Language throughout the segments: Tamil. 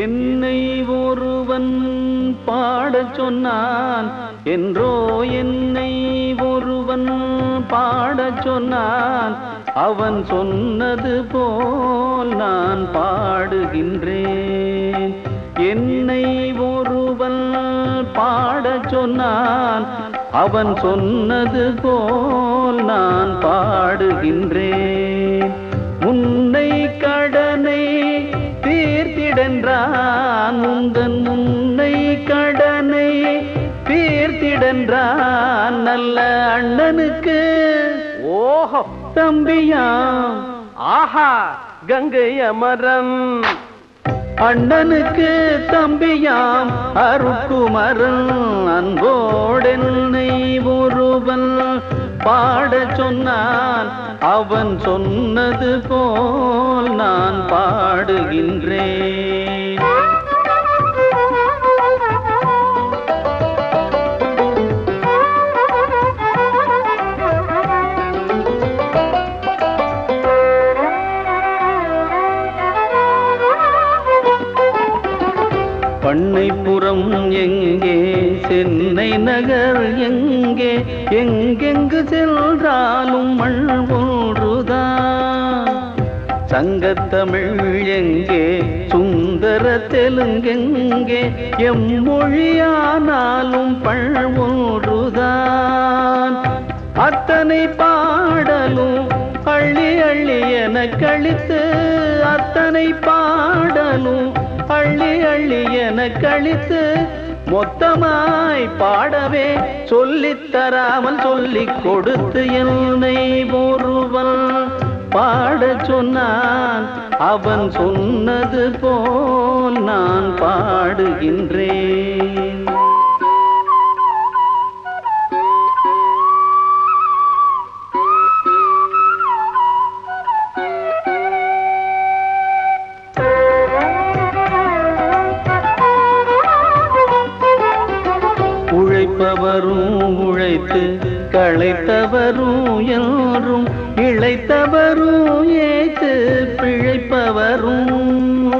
என்னை ஒருவன் பாடச் சொன்னான். என்றோ என்னை ஒருவன் பாடச் சொன்னான். அவன் சொன்னது போல் நான் பாடுகின்றேன். என்னை ஒருவன் பாடச் சொன்னான். அவன் சொன்னது போல் நான் பாடுகின்றேன். உன் தீர்த்திடன்றான் உந்தன் முன்னை கடனை தீர்த்திடன்றான் நல்ல அண்ணனுக்கு. ஓஹோ. தம்பியாம். ஆஹா கங்கை அமரன். அண்ணனுக்கு தம்பியாம் அருக்குமரன் அன்போடென்னை ஒருவன். பாட சொன்னான். அவன் சொன்னது போல் நான் பாடுகின்றேன். பண்ணைப்புறம் எங்கே சென்னை நகர் எங்கே எங்கெங்கு சென்றாலும் மண் ஒன்றுதான் சங்கத்தமிழ் எங்கே சுந்தர தெலுங்கெங்கே எம்மொழியானாலும் பண் ஒன்றுதான் அத்தனை பாடலும் அள்ளி அள்ளி என கழித்து அத்தனை பாடலும் அள்ளி அள்ளி என கழித்து மொத்தமாய் பாடவே சொல்லித் தராமல் சொல்லிக் கொடுத்து என்னை ஒருவன். பாடச் சொன்னான் அவன் சொன்னது போல் நான் பாடுகின்றேன். உழைப்பவரும் உழைத்து களைத்தவரும் என்றும் இழைத்தவரும் ஏத்து பிழைப்பவரும்.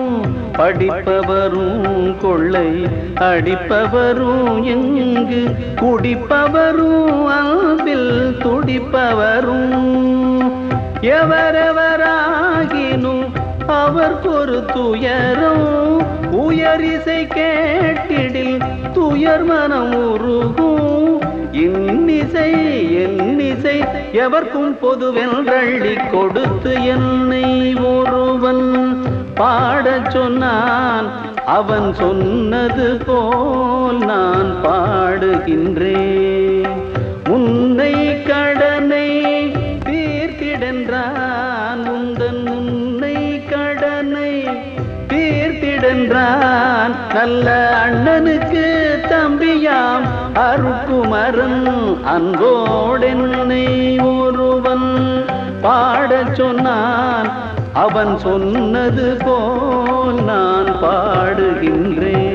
படிப்பவரும் கொள்ளை அடிப்பவரும் எங்கு குடிப்பவரும் அன்பில் துடிப்பவரும். எவரவராகினும் அவர் ஒரு துயரம் உயரிசை கேட்டிடில் துயர் மனம் உருகும். இன்னிசை என்னிசை எவர்க்கும் பொதுவென்றள்ளி கொடுத்து என்னை ஒருவன் பாடச் சொன்னான். அவன் சொன்னது போல் நான் பாடுகின்றேன். தீர்த்திடன்றான் நல்ல அண்ணனுக்கு தம்பியாம் அருக்குமரன். அன்போடென்னை ஒருவன் பாடச் சொன்னான். அவன் சொன்னது போல் நான் பாடுகின்றேன்.